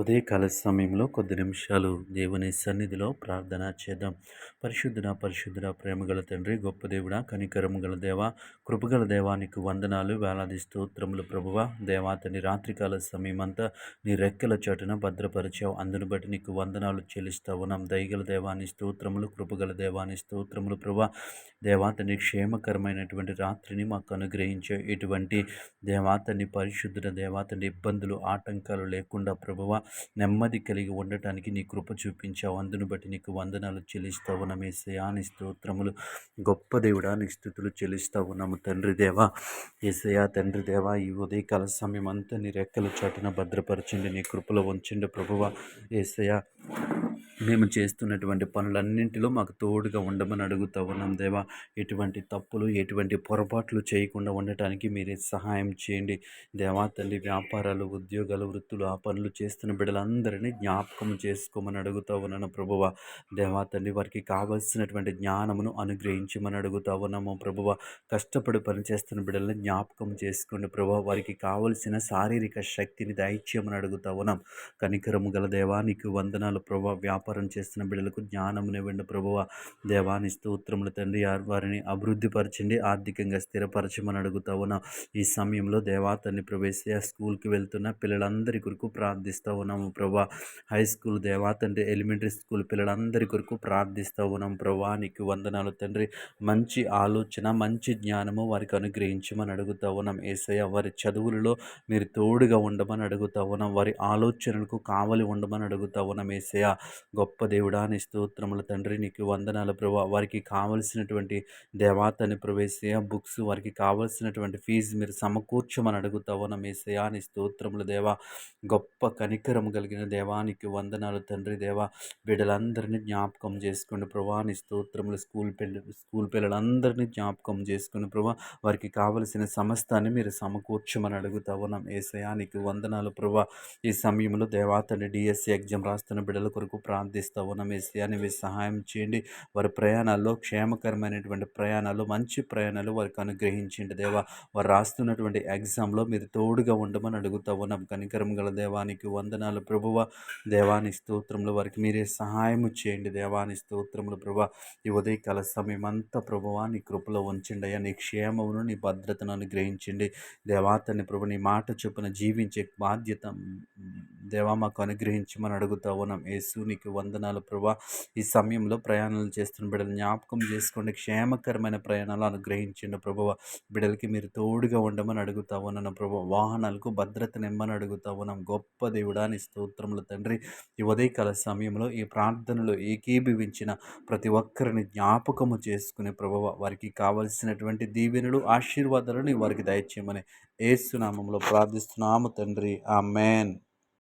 ఉదయకాల సమయంలో కొద్ది నిమిషాలు దేవుని సన్నిధిలో ప్రార్థన చేద్దాం. పరిశుద్ధుడ పరిశుద్ధుడ ప్రేమగల తండ్రి గొప్ప దేవుడ కనికరము గల దేవ కృపగల దేవానికి వందనాలు వేలాది స్తోత్రములు ప్రభువ. దేవాతని రాత్రికాల సమయమంతా నీ రెక్కల చాటున భద్రపరిచావు. అందును బట్టి నీకు వందనాలు చెల్లిస్తా ఉన్నాం దయగల దేవాని స్తోత్రములు కృపగల దేవాని స్తోత్రములు ప్రభా దేవాతని క్షేమకరమైనటువంటి రాత్రిని మాకు అనుగ్రహించే. ఇటువంటి దేవాతని పరిశుద్ధుడ దేవాతని ఇబ్బందులు ఆటంకాలు లేకుండా ప్రభువ నెమ్మది కలిగి ఉండటానికి నీ కృప చూపించావు. అందును బట్టి నీకు వందనాలు చెల్లిస్తావు. నమేసయా నీ స్తోత్రములు గొప్ప దేవుడా నీ స్థుతులు చెల్లిస్తావు. ఉన్నాము తండ్రి దేవా ఏసయా తండ్రి దేవా ఈ ఉదయకాల సమయం అంతా నీ రెక్కల చాటున భద్రపరచండి. నీ కృపలో ఉంచండి ప్రభువ. ఏసయా మేము చేస్తున్నటువంటి పనులన్నింటిలో మాకు తోడుగా ఉండమని అడుగుతా ఉన్నాం దేవా. ఎటువంటి తప్పులు ఎటువంటి పొరపాట్లు చేయకుండా ఉండటానికి మీరే సహాయం చేయండి. దేవా తల్లి వ్యాపారాలు ఉద్యోగాలు వృత్తులు ఆ పనులు చేస్తున్న బిడ్డలందరినీ జ్ఞాపకం చేసుకోమని అడుగుతా ఉన్నాను ప్రభువ. దేవా తల్లి వారికి కావలసినటువంటి జ్ఞానమును అనుగ్రహించమని అడుగుతా ఉన్నాము ప్రభువ. కష్టపడి పనిచేస్తున్న బిడ్డలను జ్ఞాపకం చేసుకోండి ప్రభు వారికి కావలసిన శారీరక శక్తిని దయచేయమని అడుగుతా ఉన్నాం. కనికరము గల దేవానికి వందనాలు ప్రభావ. వ్యాపార వ్యాపారం చేస్తున్న బిడ్డలకు జ్ఞానమునివ్వండి ప్రభువ. దేవాని స్తోత్రములు తండ్రి వారిని అభివృద్ధిపరచండి ఆర్థికంగా స్థిరపరచమని అడుగుతా ఈ సమయంలో దేవాతని ప్రవేశ స్కూల్కి వెళ్తున్న పిల్లలందరి కొరకు ప్రార్థిస్తూ ఉన్నాము ప్రభా హై స్కూల్ దేవాతండ్రి ఎలిమెంటరీ స్కూల్ పిల్లలందరి కొరకు ప్రార్థిస్తూ ఉన్నాం ప్రభా నీకు వందనాలు తండ్రి. మంచి ఆలోచన మంచి జ్ఞానము వారికి అనుగ్రహించమని అడుగుతా ఉన్నాం ఏసయ్య వారి చదువులలో మీరు తోడుగా ఉండమని అడుగుతా ఉన్నాం వారి ఆలోచనలకు కావలి ఉండమని అడుగుతా ఉన్నాం ఏసయ్య గొప్ప దేవుడా నీ స్తోత్రముల తండ్రి నీకు వందనాల ప్రభా. వారికి కావలసినటువంటి దేవాతని ప్రవేశయ బుక్స్ వారికి కావలసినటువంటి ఫీజు మీరు సమకూర్చమని అడుగుతావు నమేసయా నీ స్తోత్రముల దేవా. గొప్ప కనికరము కలిగిన దేవానికి వందనాలు తండ్రి దేవా. బిడ్డలందరినీ జ్ఞాపకం చేసుకోండి ప్రభా నీ స్తోత్రములు స్కూల్ పిల్ల స్కూల్ పిల్లలందరినీ జ్ఞాపకం చేసుకుని ప్రభా వారికి కావలసిన సమస్తాన్ని మీరు సమకూర్చమని అడుగుతా ఉన్నాం ఏసయానికి వందనాలు ప్రభా. ఈ సమయంలో దేవాతని డిఎస్సి ఎగ్జామ్ రాస్తున్న బిడ్డల కొరకు ప్రార్థన ప్రార్థిస్తూ ఉన్నాం అని మీరు సహాయం చేయండి. వారి ప్రయాణాల్లో క్షేమకరమైనటువంటి ప్రయాణాలు మంచి ప్రయాణాలు వారికి అనుగ్రహించండి దేవా. వారు రాస్తున్నటువంటి ఎగ్జామ్లో మీరు తోడుగా ఉండమని అడుగుతా ఉన్నాం. కనికరం గల దేవానికి వందనాలు ప్రభువ. దేవాని స్తోత్రంలో వారికి మీరే సహాయం చేయండి. దేవాని స్తోత్రములు ప్రభా ఈ ఉదయకాల సమయం అంతా ప్రభువా నీ కృపలో ఉంచండి అయ్యా. నీ క్షేమమును నీ భద్రతను అనుగ్రహించండి. దేవాతని ప్రభు నీ మాట చొప్పున జీవించే బాధ్యత దేవా మాకు అనుగ్రహించమని అడుగుతా ఉన్నాం యేసు నీకు వందనాలు ప్రభా. ఈ సమయంలో ప్రయాణాలు చేస్తున్న బిడ్డలు జ్ఞాపకం చేసుకోండి. క్షేమకరమైన ప్రయాణాలు అనుగ్రహించండి ప్రభువ బిడ్డలకి మీరు తోడుగా ఉండమని అడుగుతా ఉన్నాను ప్రభు వాహనాలకు భద్రత నిమ్మని అడుగుతా ఉన్నాం గొప్ప దేవుడాని స్తోత్రములు తండ్రి. ఈ ఉదయకాల సమయంలో ఈ ప్రార్థనలో ఏకీభవించిన ప్రతి ఒక్కరిని జ్ఞాపకము చేసుకునే ప్రభువ వారికి కావలసినటువంటి దీవెనలు ఆశీర్వాదాలను వారికి దయచేయమని ఏసునామంలో ప్రార్థిస్తున్నాము తండ్రి. ఆ మేన్